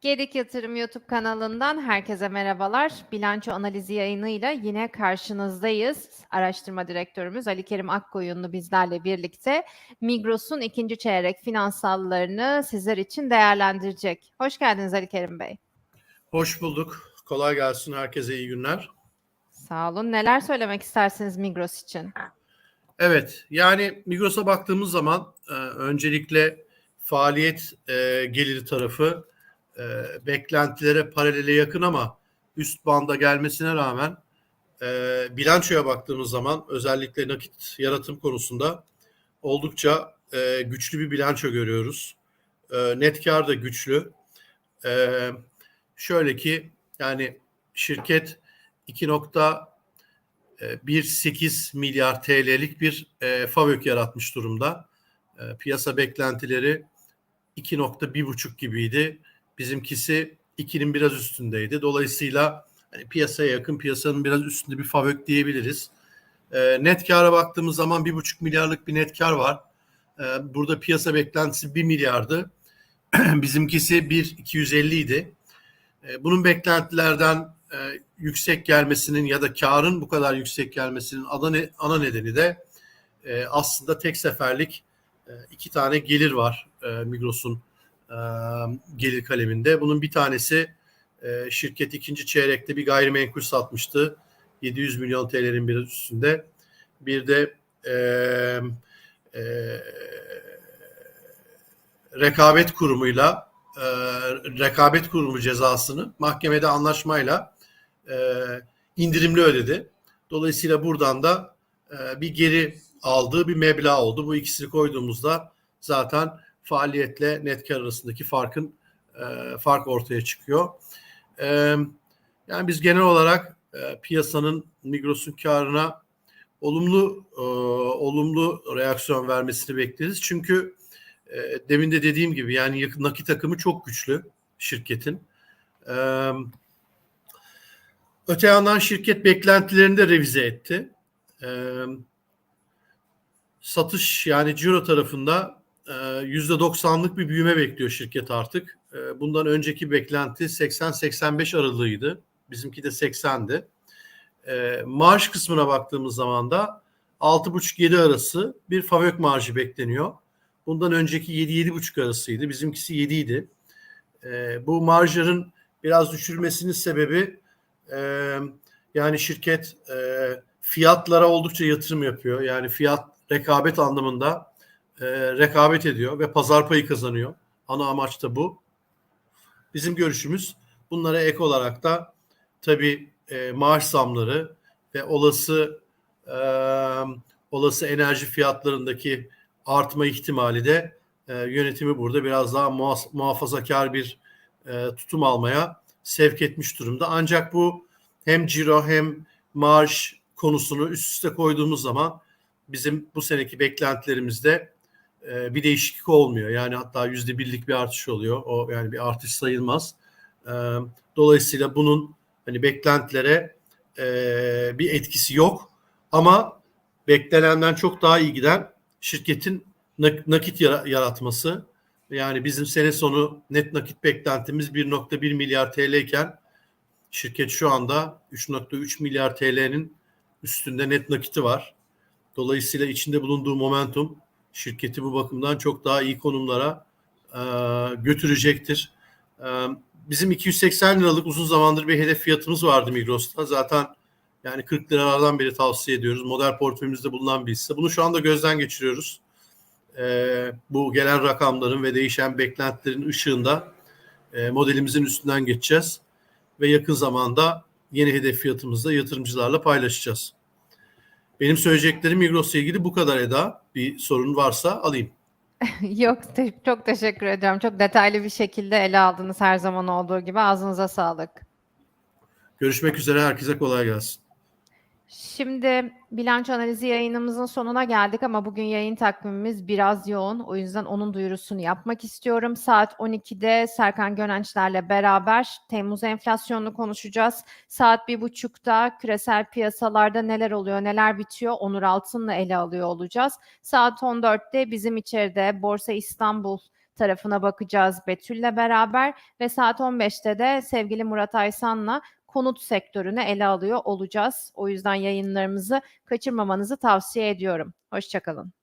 Gedik Yatırım YouTube kanalından herkese merhabalar. Bilanço analizi yayınıyla yine karşınızdayız. Araştırma direktörümüz Ali Kerim Akkoyunlu bizlerle birlikte Migros'un ikinci çeyrek finansallarını sizler için değerlendirecek. Hoş geldiniz Ali Kerim Bey. Hoş bulduk. Kolay gelsin. Herkese iyi günler. Sağ olun. Neler söylemek istersiniz Migros için? Evet, yani Migros'a baktığımız zaman e, öncelikle faaliyet e, geliri tarafı e, beklentilere paralele yakın ama üst banda gelmesine rağmen e, bilançoya baktığımız zaman özellikle nakit yaratım konusunda oldukça e, güçlü bir bilanço görüyoruz. E, net kar da güçlü. E, şöyle ki yani şirket 2.18 milyar TL'lik bir e, FAVÖK yaratmış durumda. E, piyasa beklentileri 2.1,5 gibiydi. Bizimkisi 2'nin biraz üstündeydi. Dolayısıyla hani piyasaya yakın, piyasanın biraz üstünde bir FAVÖK diyebiliriz. E, net kâra baktığımız zaman 1,5 milyarlık bir net kar var. E, burada piyasa beklentisi 1 milyardı. Bizimkisi 1.250 idi. E, bunun beklentilerden e, yüksek gelmesinin ya da karın bu kadar yüksek gelmesinin ana, ne, ana nedeni de e, aslında tek seferlik e, iki tane gelir var e, Migros'un gelir kaleminde. Bunun bir tanesi şirket ikinci çeyrekte bir gayrimenkul satmıştı. 700 milyon TL'nin biraz üstünde. Bir de e, e, rekabet kurumuyla e, rekabet kurumu cezasını mahkemede anlaşmayla e, indirimli ödedi. Dolayısıyla buradan da e, bir geri aldığı bir meblağ oldu. Bu ikisini koyduğumuzda zaten faaliyetle net kar arasındaki farkın e, fark ortaya çıkıyor. E, yani biz genel olarak e, piyasanın Migros'un karına olumlu e, olumlu reaksiyon vermesini bekleriz. Çünkü e, demin de dediğim gibi yani nakit takımı çok güçlü şirketin. E, öte yandan şirket beklentilerini de revize etti. E, satış yani ciro tarafında %90'lık bir büyüme bekliyor şirket artık. Bundan önceki beklenti 80-85 aralığıydı. Bizimki de 80'di. Marj kısmına baktığımız zaman da 6,5-7 arası bir favök marjı bekleniyor. Bundan önceki 7-7,5 arasıydı. Bizimkisi 7 idi. Bu marjların biraz düşürmesinin sebebi yani şirket fiyatlara oldukça yatırım yapıyor. Yani fiyat rekabet anlamında e, rekabet ediyor ve pazar payı kazanıyor. Ana amaç da bu. Bizim görüşümüz bunlara ek olarak da tabii e, maaş zamları ve olası e, olası enerji fiyatlarındaki artma ihtimali de e, yönetimi burada biraz daha muhafazakar bir e, tutum almaya sevk etmiş durumda. Ancak bu hem ciro hem marş konusunu üst üste koyduğumuz zaman bizim bu seneki beklentilerimizde e, bir değişiklik olmuyor. Yani hatta yüzde birlik bir artış oluyor. O yani bir artış sayılmaz. E, dolayısıyla bunun hani beklentilere e, bir etkisi yok. Ama beklenenden çok daha iyi giden şirketin nakit yaratması. Yani bizim sene sonu net nakit beklentimiz 1.1 milyar TL iken şirket şu anda 3.3 milyar TL'nin üstünde net nakiti var. Dolayısıyla içinde bulunduğu momentum şirketi bu bakımdan çok daha iyi konumlara e, götürecektir. E, bizim 280 liralık uzun zamandır bir hedef fiyatımız vardı Migros'ta. Zaten yani 40 liralardan beri tavsiye ediyoruz. Model portföyümüzde bulunan bir hisse. Bunu şu anda gözden geçiriyoruz. E, bu gelen rakamların ve değişen beklentilerin ışığında e, modelimizin üstünden geçeceğiz. Ve yakın zamanda yeni hedef fiyatımızda yatırımcılarla paylaşacağız. Benim söyleyeceklerim Migros'la ilgili bu kadar Eda. Bir sorun varsa alayım. Yok te- çok teşekkür ediyorum. Çok detaylı bir şekilde ele aldınız her zaman olduğu gibi. Ağzınıza sağlık. Görüşmek üzere. Herkese kolay gelsin. Şimdi bilanço analizi yayınımızın sonuna geldik ama bugün yayın takvimimiz biraz yoğun. O yüzden onun duyurusunu yapmak istiyorum. Saat 12'de Serkan Gönençler'le beraber Temmuz enflasyonunu konuşacağız. Saat 1.30'da küresel piyasalarda neler oluyor, neler bitiyor Onur Altın'la ele alıyor olacağız. Saat 14'te bizim içeride Borsa İstanbul tarafına bakacağız Betül'le beraber ve saat 15'te de sevgili Murat Aysan'la konut sektörünü ele alıyor olacağız. O yüzden yayınlarımızı kaçırmamanızı tavsiye ediyorum. Hoşçakalın.